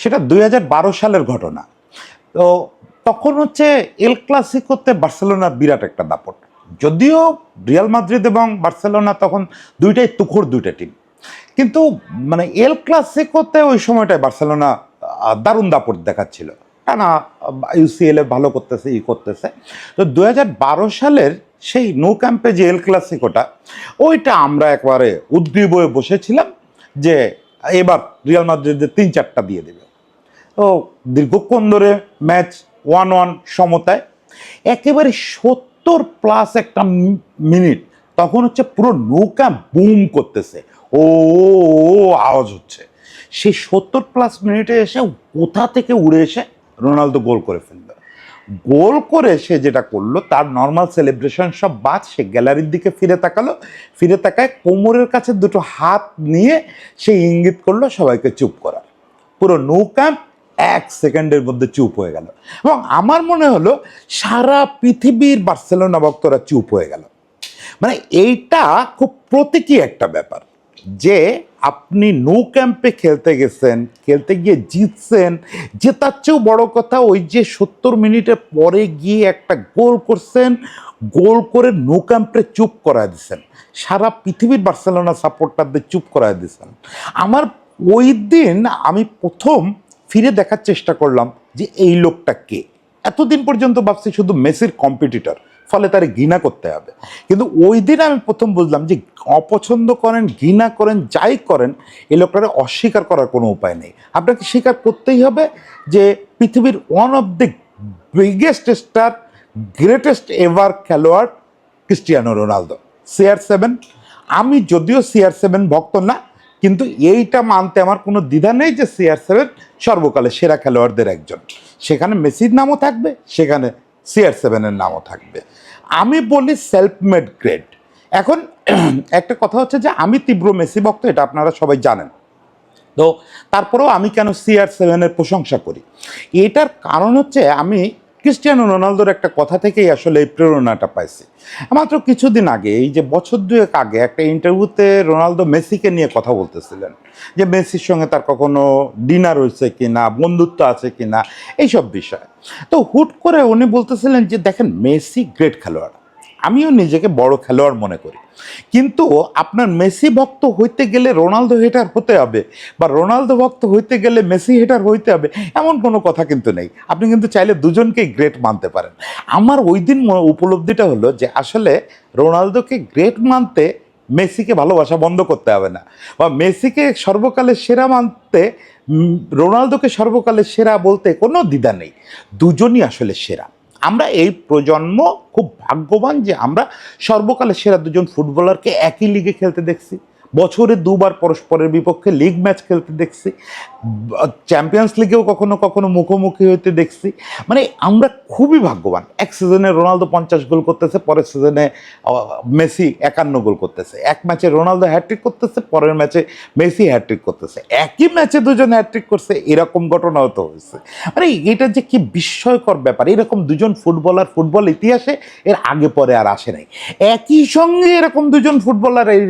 সেটা দু হাজার বারো সালের ঘটনা। তো তখন হচ্ছে এল ক্লাসিকোতে বার্সেলোনার বিরাট একটা দাপট। যদিও রিয়াল মাদ্রিদ এবং বার্সেলোনা তখন দুইটাই তুখোর দুইটা টিম কিন্তু মানে এল ক্লাসিকোতে ওই সময়টায় বার্সেলোনা দারুণ দাপট দেখাচ্ছিল। টানা ইউসিএল এ ভালো করতেছে, ই করতেছে। তো দু হাজার বারো সালের সেই নো ক্যাম্পে যে এল ক্লাসিকোটা, ওইটা আমরা একবারে উদ্গ্রীব হয়ে বসেছিলাম যে এবার রিয়াল মাদ্রিদের তিন চারটা দিয়ে দেবে। দীর্ঘক্ষণ ধরে ম্যাচ ওয়ান ওয়ান সমতায়, একেবারে সত্তর প্লাস একটা মিনিট, তখন হচ্ছে পুরো নৌকা বুম করতেছে। ও, আওয়াজ হচ্ছে। সেই সত্তর প্লাস মিনিটে এসে কোথা থেকে উড়ে এসে রোনালদো গোল করে ফেলল। গোল করে সে যেটা করল, তার নর্মাল সেলিব্রেশন সব বাদ, সে গ্যালারির দিকে ফিরে তাকালো। ফিরে তাকায় কোমরের কাছে দুটো হাত নিয়ে সে ইঙ্গিত করল সবাইকে চুপ করার। পুরো নৌ ক্যাম্প এক সেকেন্ডের মধ্যে চুপ হয়ে গেল। এবং আমার মনে হলো সারা পৃথিবীর বার্সেলোনা ভক্তরা চুপ হয়ে গেল। মানে এইটা খুব প্রতীকী একটা ব্যাপার যে আপনি নো ক্যাম্পে খেলতে গেছেন, খেলতে গিয়ে জিতছেন, জেতার চেয়েও বড় কথা ওই যে সত্তর মিনিটের পরে গিয়ে একটা গোল করছেন, গোল করে নো ক্যাম্পে চুপ করায় দিছেন। সারা পৃথিবীর বার্সেলোনা সাপোর্টারদের চুপ করায় দিছেন। আমার ওই দিন আমি প্রথম ফিরে দেখার চেষ্টা করলাম যে এই লোকটা কে। এতদিন পর্যন্ত ভাবছি শুধু মেসির কম্পিটিটর ফলে তার ঘৃণা করতে হবে। কিন্তু ওই দিন আমি প্রথম বুঝলাম যে অপছন্দ করেন, ঘৃণা করেন, যাই করেন এই লোকটাকে অস্বীকার করার কোনো উপায় নেই। আপনাকে স্বীকার করতেই হবে যে পৃথিবীর one of the biggest star greatest ever খেলোয়াড়, ক্রিস্টিয়ানো রোনালদো। সিআর সেভেন আমি যদিও সিআর সেভেন ভক্ত না কিন্তু এইটা মানতে আমার কোনো দ্বিধা নেই যে সিআর সেভেন সর্বকালে সেরা খেলোয়াড়দের একজন। সেখানে মেসির নামও থাকবে, সেখানে সিআর সেভেনের নামও থাকবে। আমি বলি সেলফ মেড গ্রেড এখন একটা কথা হচ্ছে যে আমি তীব্র মেসি ভক্ত, এটা আপনারা সবাই জানেন। তো তারপরেও আমি কেন সিআর সেভেনের প্রশংসা করি? এটার কারণ হচ্ছে আমি ক্রিস্টিয়ানো রোনালদোর একটা কথা থেকেই আসলে এই প্রেরণাটা পাইছি। মাত্র কিছুদিন আগে, এই যে বছর দুয়েক আগে একটা ইন্টারভিউতে রোনালদো মেসিকে নিয়ে কথা বলতেছিলেন। যে মেসির সঙ্গে তার কখনো ডিনার হয়েছে কি না বন্ধুত্ব আছে কি না এইসব বিষয়। তো হুট করে উনি বলতেছিলেন যে, দেখেন, মেসি গ্রেট খেলোয়াড়। আমিও নিজেকে বড় খেলোয়াড় মনে করি। কিন্তু আপনার মেসি ভক্ত হইতে গেলে রোনালদো হেটার হতে হবে বা রোনালদো ভক্ত হইতে গেলে মেসি হেটার হইতে হবে এমন কোনো কথা কিন্তু নেই। আপনি কিন্তু চাইলে দুজনকেই গ্রেট মানতে পারেন। আমার ওই দিন উপলব্ধিটা হলো যে আসলে রোনালদোকে গ্রেট মানতে মেসিকে ভালোবাসা বন্ধ করতে হবে না বা মেসিকে সর্বকালের সেরা মানতে রোনালদোকে সর্বকালের সেরা বলতে কোনো দ্বিধা নেই। দুজনই আসলে সেরা। আমরা এই প্রজন্ম খুব ভাগ্যবান যে আমরা সর্বকালের সেরা দুজন ফুটবলারকে একই লিগে খেলতে দেখছি। বছরে দুবার পরস্পরের বিপক্ষে লিগ ম্যাচ খেলতে দেখছি চ্যাম্পিয়ন্স লিগেও কখনো কখনো মুখোমুখি হইতে দেখছি। মানে আমরা খুবই ভাগ্যবান। এক সিজনে রোনালদো পঞ্চাশ গোল করতেছে, পরের সিজনে মেসি একান্ন গোল করতেছে। এক ম্যাচে রোনালদো হ্যাট্রিক করতেছে, পরের ম্যাচে মেসি হ্যাট্রিক করতেছে। একই ম্যাচে দুজন হ্যাট্রিক করছে, এরকম ঘটনাও তো হয়েছে। মানে এটা যে কি বিস্ময়কর ব্যাপার, এরকম দুজন ফুটবলার ফুটবল ইতিহাসে এর আগে পরে আর আসে নাই। একই সঙ্গে এরকম দুজন ফুটবলার এই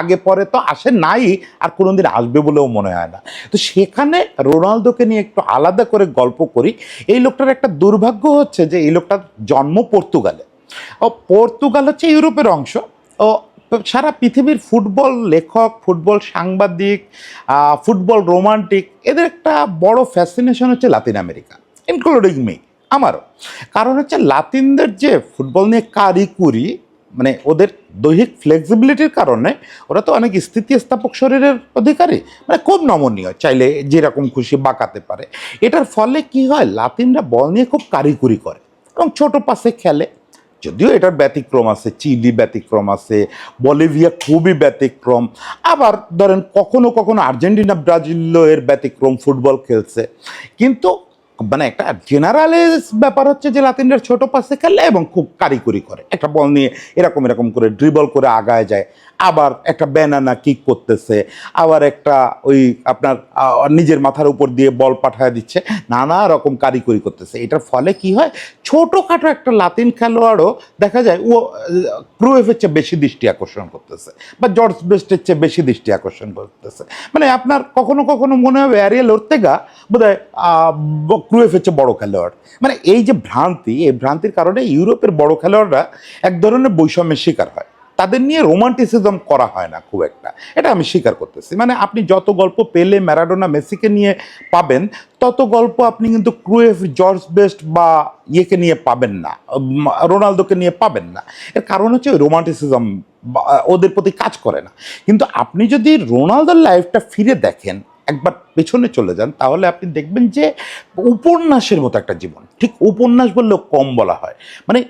আগে, পরে তো আসে নাই, আর কোনোদিন আসবে বলেও মনে হয় না। তো সেখানে রোনালদোকে নিয়ে একটু আলাদা করে গল্প করি। এই লোকটার একটা দুর্ভাগ্য হচ্ছে যে, এই লোকটার জন্ম পর্তুগালে। ও পর্তুগাল হচ্ছে ইউরোপের অংশ। ও সারা পৃথিবীর ফুটবল লেখক, ফুটবল সাংবাদিক ফুটবল রোমান্টিক, এদের একটা বড় ফ্যাসিনেশন হচ্ছে লাতিন আমেরিকা ইনক্লুডিং মি আমারও। কারণ হচ্ছে লাতিনদের যে ফুটবল নিয়ে কারিকুরি মানে ওদের দৈহিক ফ্লেক্সিবিলিটির কারণে ওরা তো অনেক স্থিতিস্থাপক শরীরের অধিকারী। মানে খুব নমনীয়, চাইলে যেরকম খুশি বাঁকাতে পারে। এটার ফলে কি হয়? লাতিনরা বল নিয়ে খুব কারিকুরি করে এবং ছোট পাশে খেলে। যদিও এটার ব্যতিক্রম আছে, চিলি ব্যতিক্রম আছে, বলিভিয়া খুবই ব্যতিক্রম। আবার ধরেন কখনো কখনো আর্জেন্টিনা ব্রাজিলও এর ব্যতিক্রম ফুটবল খেলছে। কিন্তু মানে একটা জেনারেলাইজ ব্যাপার হচ্ছে যে লাতিনরা ছোট পাশে খেলে এবং খুব কারিগরি করে। একটা বল নিয়ে এরকম এরকম করে ড্রিবল করে আগায় যায়। আবার একটা ব্যানানা কিক করতেছে, আবার একটা ওই আপনার নিজের মাথার উপর দিয়ে বল পাঠায় দিচ্ছে, নানা রকম কারিগরি করতেছে। এটার ফলে কি হয়? ছোটোখাটো একটা লাতিন খেলোয়াড়ও দেখা যায়, ও ক্রুয়েফের চেয়ে বেশি দৃষ্টি আকর্ষণ করতেছে বা জর্জ বেস্টের চেয়ে বেশি দৃষ্টি আকর্ষণ করতেছে। মানে আপনার কখনো কখনো মনে হবে অ্যারিয়েল ওর্তেগা বোধ হয় ক্রুয়েফের চেয়ে বড় খেলোয়াড়। মানে এই যে ভ্রান্তি, এই ভ্রান্তির কারণে ইউরোপের বড় খেলোয়াড়রা এক ধরনের বৈষম্যের শিকার হয়। তাদের নিয়ে রোমান্টিসিজম করা হয় না খুব একটা। এটা আমি স্বীকার করতেছি। মানে আপনি যত গল্প পেলে ম্যারাডোনা মেসিকে নিয়ে পাবেন, তত গল্প আপনি কিন্তু ক্রুয়েফ, জর্জ বেস্ট বা ইয়েকে নিয়ে পাবেন না, রোনালদোকে নিয়ে পাবেন না। এর কারণ হচ্ছে ওই রোমান্টিসিজম ওদের প্রতি কাজ করে না। কিন্তু আপনি যদি রোনালদোর লাইফটা ফিরে দেখেন, একবার পেছনে চলে যান, তাহলে আপনি দেখবেন যে উপন্যাসের মতো একটা জীবন। ঠিক উপন্যাস বললেও কম বলা হয়। মানে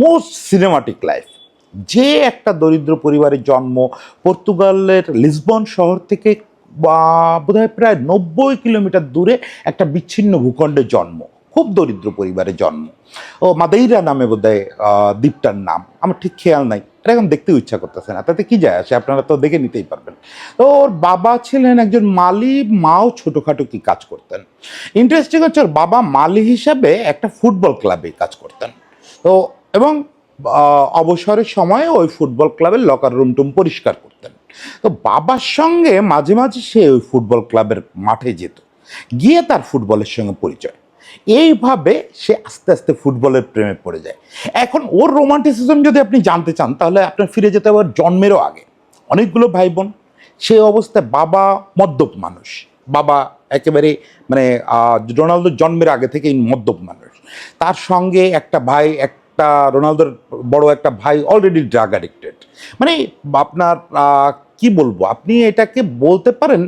মোস্ট সিনেমাটিক লাইফ যে একটা দরিদ্র পরিবারের জন্ম, পর্তুগালের লিসবন শহর থেকে বোধহয় প্রায় নব্বই কিলোমিটার দূরে একটা বিচ্ছিন্ন ভূখণ্ডে জন্ম, খুব দরিদ্র পরিবারে জন্ম। ও মাদেইরা নামে বোধহয় দ্বীপটার নাম। আমার ঠিক খেয়াল নাই, এটা এখন দেখতেও ইচ্ছা করতেছে না, তাতে কি যায় আসে আপনারা তো দেখে নিতেই পারবেন। তো ওর বাবা ছিলেন একজন মালি, মাও ছোটোখাটো কি কাজ করতেন। ইন্টারেস্টিং হচ্ছে ওর বাবা মালি হিসাবে একটা ফুটবল ক্লাবে কাজ করতেন। তো, এবং অবসরের সময় ওই ফুটবল ক্লাবের লকার রুম টুম পরিষ্কার করতেন। তো বাবার সঙ্গে মাঝে মাঝে সে ওই ফুটবল ক্লাবের মাঠে যেত। গিয়ে তার ফুটবলের সঙ্গে পরিচয়। এইভাবে সে আস্তে আস্তে ফুটবলের প্রেমে পড়ে যায়। এখন ওর রোমান্টিসিজম যদি আপনি জানতে চান, তাহলে আপনার ফিরে যেতে হবে জন্মেরও আগে। অনেকগুলো ভাই বোন সেই অবস্থায় বাবা মদ্যপ মানুষ। বাবা একেবারে মানে রোনালদোর জন্মের আগে থেকেই মদ্যপ মানুষ। তার সঙ্গে একটা ভাই একটা রোনালদোর বড় একটা ভাই অলরেডি ড্রাগ অ্যাডিক্টেড মানে আপনার কি বলব? আপনি এটাকে বলতে পারেন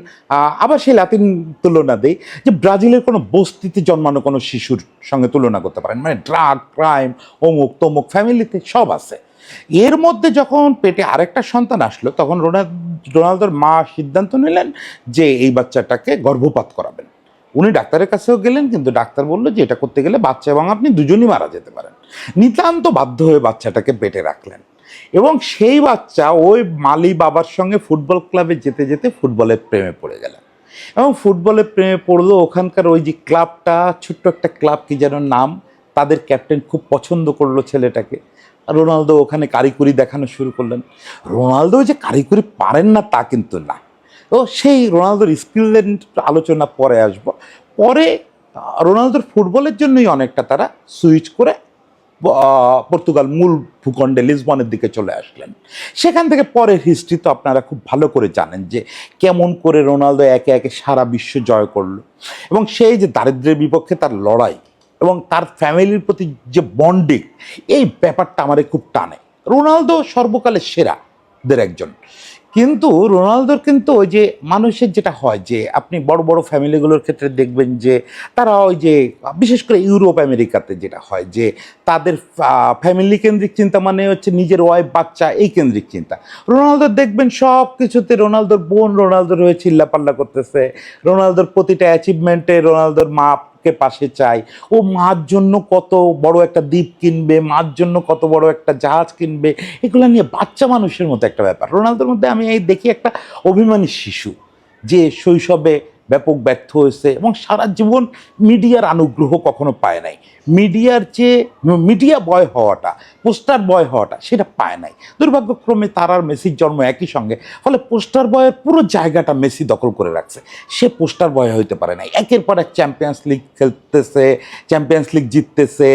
আবার সেই লাতিন তুলনা দেই, যে ব্রাজিলের কোনো বস্তিতে জন্মানো কোনো শিশুর সঙ্গে তুলনা করতে পারেন। মানে ড্রাগ ক্রাইম অমুক, তমুক ফ্যামিলিতে সব আছে। এর মধ্যে যখন পেটে আরেকটা সন্তান আসলো, তখন রোনাল, রোনালদোর মা সিদ্ধান্ত নিলেন যে এই বাচ্চাটাকে গর্ভপাত করাবেন। উনি ডাক্তারের কাছেও গেলেন, কিন্তু ডাক্তার বলল যে এটা করতে গেলে বাচ্চা এবং আপনি দুজনই মারা যেতে পারেন। নিতান্ত বাধ্য হয়ে বাচ্চাটাকে পেটে রাখলেন। এবং সেই বাচ্চা ওই মালি বাবার সঙ্গে ফুটবল ক্লাবে যেতে যেতে ফুটবলের প্রেমে পড়ে গেলেন। এবং ফুটবলের প্রেমে পড়ল, ওখানকার ওই যে ক্লাবটা, ছোট্ট একটা ক্লাব কি যেন নাম, তাদের ক্যাপ্টেন খুব পছন্দ করল ছেলেটাকে। রোনালদো ওখানে কারিকুরি দেখানো শুরু করলেন। রোনালদো যে কারিকুরি পারেন না তা কিন্তু না। তো সেই রোনালদোর স্কিলের আলোচনা পরে আসব। পরে, রোনালদোর ফুটবলের জন্যই অনেকটা তারা সুইচ করে পর্তুগাল মূল ভূখণ্ডে লিসবনের দিকে চলে আসলেন। সেখান থেকে পরের হিস্ট্রি তো আপনারা খুব ভালো করে জানেন যে কেমন করে রোনালদো একে একে সারা বিশ্ব জয় করল। এবং সেই যে দারিদ্র্যের বিপক্ষে তার লড়াই এবং তার ফ্যামিলির প্রতি যে বন্ডিং এই ব্যাপারটা আমার খুব টানে। রোনালদো সর্বকালের সেরাদের একজন। কিন্তু রোনালদোর কিন্তু ওই যে মানুষের যেটা হয় যে আপনি বড় বড় ফ্যামিলিগুলোর ক্ষেত্রে দেখবেন যে তারা ওই যে বিশেষ করে ইউরোপ, আমেরিকাতে যেটা হয় যে তাদের ফ্যামিলি কেন্দ্রিক চিন্তা মানে হচ্ছে নিজের ওয়াইফ বাচ্চা এই কেন্দ্রিক চিন্তা। রোনালদোর দেখবেন সব কিছুতে রোনালদোর বোন রোনালদোর হয়ে চিল্লাপাল্লা করতেছে। রোনালদোর প্রতিটা অ্যাচিভমেন্টে রোনালদোর মাকে পাশে চাই। ও মার জন্য কত বড় একটা দ্বীপ কিনবে, মার জন্য কত বড় একটা জাহাজ কিনবে, এগুলো নিয়ে বাচ্চা মানুষের মতো একটা ব্যাপার। রোনালদোর মধ্যে আমি এই দেখি একটা অভিমানী শিশু, যে শৈশবে ব্যাপক ব্যর্থ হয়েছে এবং সারা জীবন মিডিয়ার অনুগ্রহ কখনো পায় নাই। মিডিয়ার যে মিডিয়া বয় হওয়াটা, পোস্টার বয় হওয়াটা সেটা পায় নাই। দুর্ভাগ্যক্রমে তার আর মেসির জন্ম একই সঙ্গে, ফলে পোস্টার বয়ের পুরো জায়গাটা মেসি দখল করে রাখছে। সে পোস্টার বয় হইতে পারে নাই। একের পর এক চ্যাম্পিয়ন্স লিগ খেলতেছে, চ্যাম্পিয়ন্স লিগ জিততেছে।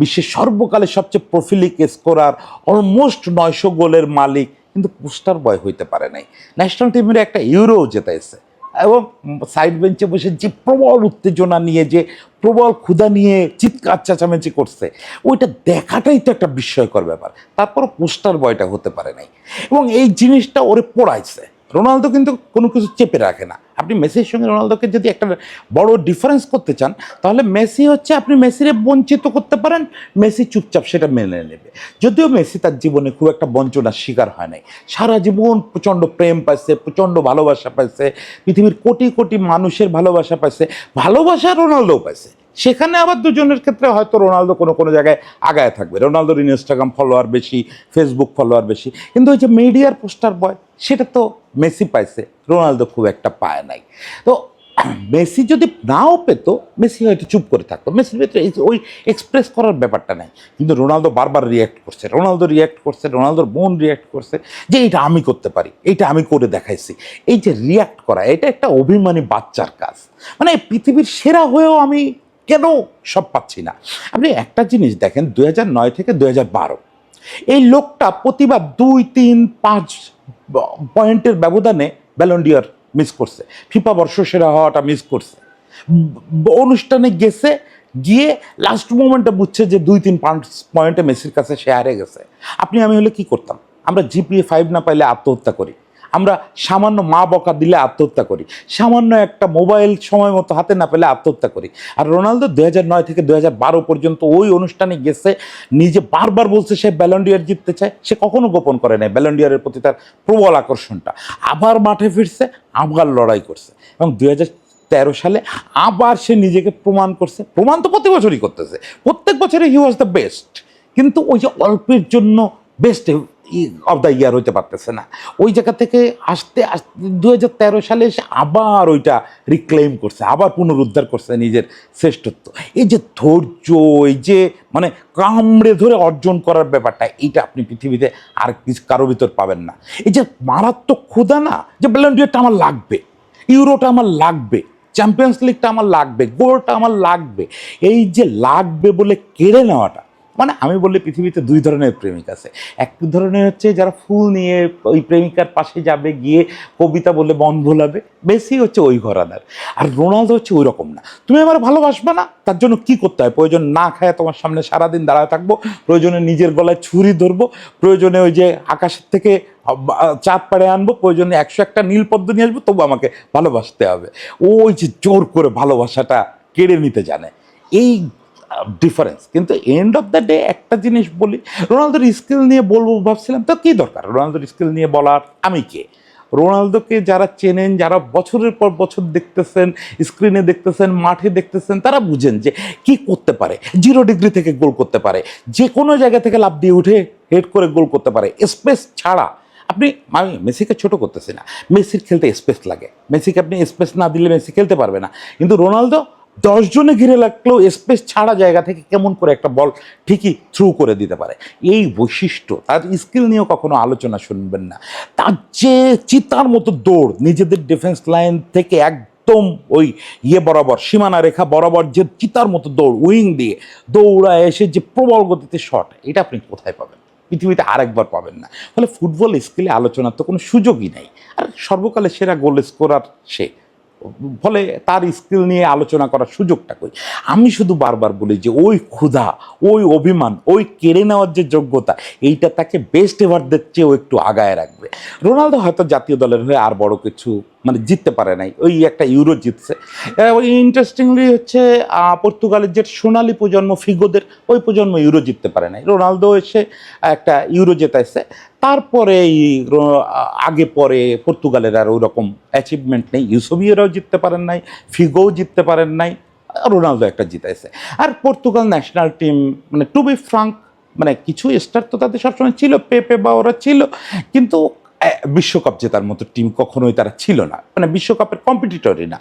বিশ্বের সর্বকালের সবচেয়ে প্রফিলিক স্কোরার অলমোস্ট নয়শো গোলের মালিক, কিন্তু পোস্টার বয় হইতে পারে নাই। ন্যাশনাল টিমের একটা ইউরো জেতাইছে। এবং সাইড বেঞ্চে বসে যে প্রবল উত্তেজনা নিয়ে, যে প্রবল ক্ষুধা নিয়ে চিৎকার, চেঁচামেচি করছে, ওইটা দেখাটাই তো একটা বিস্ময়কর ব্যাপার। তারপর পোস্টার বয়টা হতে পারে নাই। এবং এই জিনিসটা ওরে পড়াইছে। রোনালদো কিন্তু কোনো কিছু চেপে রাখে না। আপনি মেসির সঙ্গে রোনালদোকে যদি একটা বড় ডিফারেন্স করতে চান, তাহলে মেসি হচ্ছে আপনি মেসিরে বঞ্চিত করতে পারেন, মেসি চুপচাপ সেটা মেনে নেবে। যদিও মেসি তার জীবনে খুব একটা বঞ্চনার শিকার হয় নাই। সারা জীবন প্রচণ্ড প্রেম পাইছে, প্রচণ্ড ভালোবাসা পাইছে, পৃথিবীর কোটি কোটি মানুষের ভালোবাসা পাইছে, ভালোবাসা রোনালদো পাইছে। সেখানে আবার দুজনের ক্ষেত্রে হয়তো রোনালদো কোনো কোনো জায়গায় আগায় থাকবে। রোনালদোর ইনস্টাগ্রাম ফলোয়ার বেশি ফেসবুক ফলোয়ার বেশি। কিন্তু ওই যে মিডিয়ার পোস্টার বয় সেটা তো মেসি পাইছে। রোনালদো খুব একটা পায় নাই। তো মেসি যদি নাও পেতো, মেসি হয়তো চুপ করে থাকতো। মেসির ভিতরে ওই এক্সপ্রেস করার ব্যাপারটা নাই। কিন্তু রোনালদো বারবার রিয়্যাক্ট করছে। রোনালদো রিয়্যাক্ট করছে, রোনালদোর বোন রিয়্যাক্ট করছে যে এইটা আমি করতে পারি, এইটা আমি করে দেখাইছি। এই যে রিয়্যাক্ট করা, এটা একটা অভিমানী বাচ্চার কাজ। মানে পৃথিবীর সেরা হয়েও আমি কেন সব পাচ্ছি না? আপনি একটা জিনিস দেখেন, দুই নয় থেকে দুই বারো। এই লোকটা প্রতিবার দুই, তিন, পাঁচ পয়েন্টের ব্যবধানে ব্যালন্ডিয়ার মিস করছে। ফিফা বর্ষ সেরা হওয়াটা মিস করছে। অনুষ্ঠানে গেছে, গিয়ে লাস্ট মোমেন্টে বুঝছে যে দুই, তিন, পাঁচ পয়েন্টে মেসির কাছে সে হারে গেছে। আপনি, আমি হলে কি করতাম? আমরা জিপিএ ফাইভ না পাইলে আত্মহত্যা করি। আমরা সামান্য মা বকা দিলে আত্মহত্যা করি। সামান্য একটা মোবাইল সময় মতো হাতে না পেলে আত্মহত্যা করি। আর রোনালদো দুই নয় থেকে বারো পর্যন্ত ওই অনুষ্ঠানে গেছে, নিজে বারবার বলছে সে ব্যালন্ডিয়ার জিততে চায়। সে কখনো গোপন করে নাই ব্যালন্ডিয়ারের প্রতি তার প্রবল আকর্ষণটা। আবার মাঠে ফিরছে, আবার লড়াই করছে। এবং দুই তেরো সালে আবার সে নিজেকে প্রমাণ করছে। প্রমাণ তো প্রতি বছরই করতেছে। প্রত্যেক বছরে হি ওয়াজ দ্য বেস্ট কিন্তু ওই যে অল্পের জন্য বেস্ট অফ দ্য ইয়ার হইতে পারতেছে না। ওই জায়গা থেকে আসতে আসতে দু হাজার তেরো সালে এসে আবার ওইটা রিক্লেম করছে, আবার পুনরুদ্ধার করছে নিজের শ্রেষ্ঠত্ব। এই যে ধৈর্য, এই যে মানে কামড়ে ধরে অর্জন করার ব্যাপারটা, এইটা আপনি পৃথিবীতে আর কিছু কারও ভিতর পাবেন না। এই যে মারাত্মক ক্ষুধা না, যে ব্যালেন্ডিয়ারটা আমার লাগবে ইউরোটা আমার লাগবে চ্যাম্পিয়ন্স লিগটা আমার লাগবে গোলটা আমার লাগবে, এই যে লাগবে বলে কেড়ে নেওয়াটা মানে আমি বললে পৃথিবীতে দুই ধরনের প্রেমিক আছে। এক ধরনের হচ্ছে যারা ফুল নিয়ে ওই প্রেমিকার পাশে যাবে, গিয়ে কবিতা বলে মন ভোলাবে, বেশি হচ্ছে ওই ঘরানার। আর রোনালদো হচ্ছে ওই রকম না। তুমি আমার ভালোবাসবে না, তার জন্য কি করতে হয়? প্রয়োজন না খায় তোমার সামনে সারাদিন দাঁড়ায় থাকব, প্রয়োজনে নিজের গলায় ছুরি ধরবো, প্রয়োজনে ওই যে আকাশের থেকে চাঁদ পাড়ে আনব, প্রয়োজনে একশো একটা নীল পদ্ম নিয়ে আসব, তবু আমাকে ভালোবাসতে হবে। ওই যে জোর করে ভালোবাসাটা কেড়ে নিতে জানে। এই ডিফারেন্স কিন্তু এন্ড অফ দ্য ডে একটা জিনিস বলি, রোনালদোর স্কিল নিয়ে বলব ভাবছিলাম, তো কী দরকার? রোনালদোর স্কিল নিয়ে বলার আমি কে? রোনালদোকে যারা চেনেন, যারা বছরের পর বছর দেখতেছেন স্ক্রিনে দেখতেছেন, মাঠে দেখতেছেন, তারা বুঝেন যে কি করতে পারে। জিরো ডিগ্রি থেকে গোল করতে পারে। যে কোনো জায়গা থেকে লাভ দিয়ে উঠে হেড করে গোল করতে পারে। স্পেস ছাড়া আপনি, আমি মেসিকে ছোট করতেছি না। মেসির খেলতে স্পেস লাগে। মেসিকে আপনি স্পেস না দিলে মেসি খেলতে পারবে না। কিন্তু রোনালদো দশজনে ঘিরে লাগলেও স্পেস ছাড়া জায়গা থেকে কেমন করে একটা বল ঠিকই থ্রু করে দিতে পারে। এই বৈশিষ্ট্য, তার স্কিল নিয়েও কখনো আলোচনা শুনবেন না। তার যে চিতার মতো দৌড়, নিজেদের ডিফেন্স লাইন থেকে একদম ওই ইয়ে বরাবর, সীমানা রেখা বরাবর যে চিতার মতো দৌড় উইং দিয়ে দৌড়া এসে যে প্রবল গতিতে শট এটা আপনি কোথায় পাবেন? পৃথিবীতে আরেকবার পাবেন না। ফলে ফুটবল স্কিলে আলোচনার তো কোনো সুযোগই নাই। আর সর্বকালে সেরা গোল স্কোরার সে। ফলে তার স্কিল নিয়ে আলোচনা করার সুযোগটা কই? আমি শুধু বারবার বলি যে, ওই ক্ষুধা, ওই অভিমান, ওই কেড়ে নেওয়ার যে যোগ্যতা, এইটা তাকে বেস্ট এভারদের চেয়েও একটু আগায় রাখবে। রোনালদো হয়তো জাতীয় দলের হয়ে আর বড় কিছু মানে জিততে পারে নাই। ওই একটা ইউরো জিতছে। ওই ইন্টারেস্টিংলি হচ্ছে পর্তুগালের যে সোনালি প্রজন্ম ফিগোদের, ওই প্রজন্ম ইউরো জিততে পারে নাই। রোনালদো এসে একটা ইউরো জেতাইছে। তারপরে আগে পরে পর্তুগালের আর ওরকম অ্যাচিভমেন্ট নেই। ইউসোবিয়রাও জিততে পারেন নাই, ফিগোও জিততে পারেন নাই, রোনালদো একটা জিতাইছে। আর পর্তুগাল ন্যাশনাল টিম মানে টু বি ফ্রাঙ্ক মানে কিছু স্টার তো তাদের সবসময় ছিল, পেপে বা ওরা ছিল, কিন্তু বিশ্বকাপ জেতার মতো টিম কখনোই তারা ছিল না। মানে বিশ্বকাপের কম্পিটিটরই না।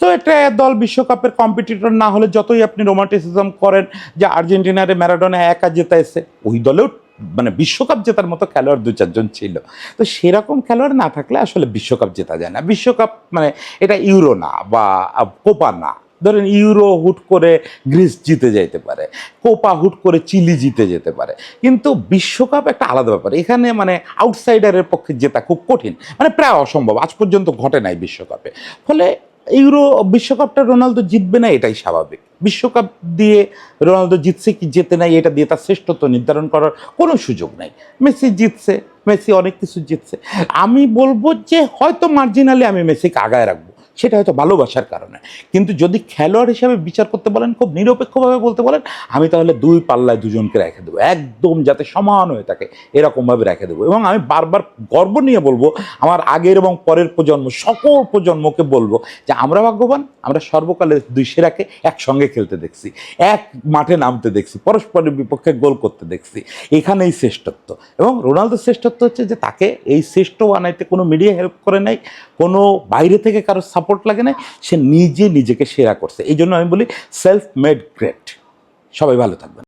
তো একটা দল বিশ্বকাপের কম্পিটিটর না হলে যতই আপনি রোমান্টিসিজম করেন যে আর্জেন্টিনারে ম্যারাডোনা একা জেতাইছে, ওই দলেও মানে বিশ্বকাপ জেতার মতো খেলোয়াড় দু চারজন ছিল। তো সেরকম খেলোয়াড় না থাকলে আসলে বিশ্বকাপ জেতা যায় না। বিশ্বকাপ মানে এটা ইউরো না বা কোপা না। ধরেন ইউরো হুট করে গ্রিস জিতে যেতে পারে, কোপা হুট করে চিলি জিতে যেতে পারে। কিন্তু বিশ্বকাপ একটা আলাদা ব্যাপার। এখানে মানে আউটসাইডারের পক্ষে জেতা খুব কঠিন। মানে প্রায় অসম্ভব। আজ পর্যন্ত ঘটে নাই বিশ্বকাপে। ফলে ইউরো বিশ্বকাপটা রোনালদো জিতবে না, এটাই স্বাভাবিক। বিশ্বকাপ দিয়ে রোনালদো জিতছে কি জেতে নাই, এটা দিয়ে তার শ্রেষ্ঠত্ব নির্ধারণ করার কোনো সুযোগ নাই। মেসি জিতছে, মেসি অনেক কিছু জিতছে। আমি বলব যে হয়তো মার্জিনালি আমি মেসিকে আগায় রাখব। সেটা হয়তো ভালোবাসার কারণে। কিন্তু যদি খেলোয়াড় হিসাবে বিচার করতে বলেন, খুব নিরপেক্ষভাবে বলতে বলেন, আমি তাহলে দুই পাল্লায় দুজনকে রেখে দেবো। একদম যাতে সমান হয়ে থাকে, এরকমভাবে রেখে দেবো। এবং আমি বারবার গর্ব নিয়ে বলব, আমার আগের এবং পরের প্রজন্ম, সকল প্রজন্মকে বলব যে, আমরা ভাগ্যবান, আমরা সর্বকালের দুই সেরাকে একসঙ্গে খেলতে দেখছি, এক মাঠে নামতে দেখছি, পরস্পরের বিপক্ষে গোল করতে দেখছি। এখানেই শ্রেষ্ঠত্ব। এবং রোনালদোর শ্রেষ্ঠত্ব হচ্ছে যে, তাকে এই শ্রেষ্ঠ বানাইতে কোনো মিডিয়া হেল্প করে নাই, কোনো বাইরে থেকে কারও সাপোর্ট লাগে নাই, সে নিজে নিজেকে সেরা করছে। এই জন্য আমি বলি সেলফ মেড গ্রেট সবাই ভালো থাকবেন।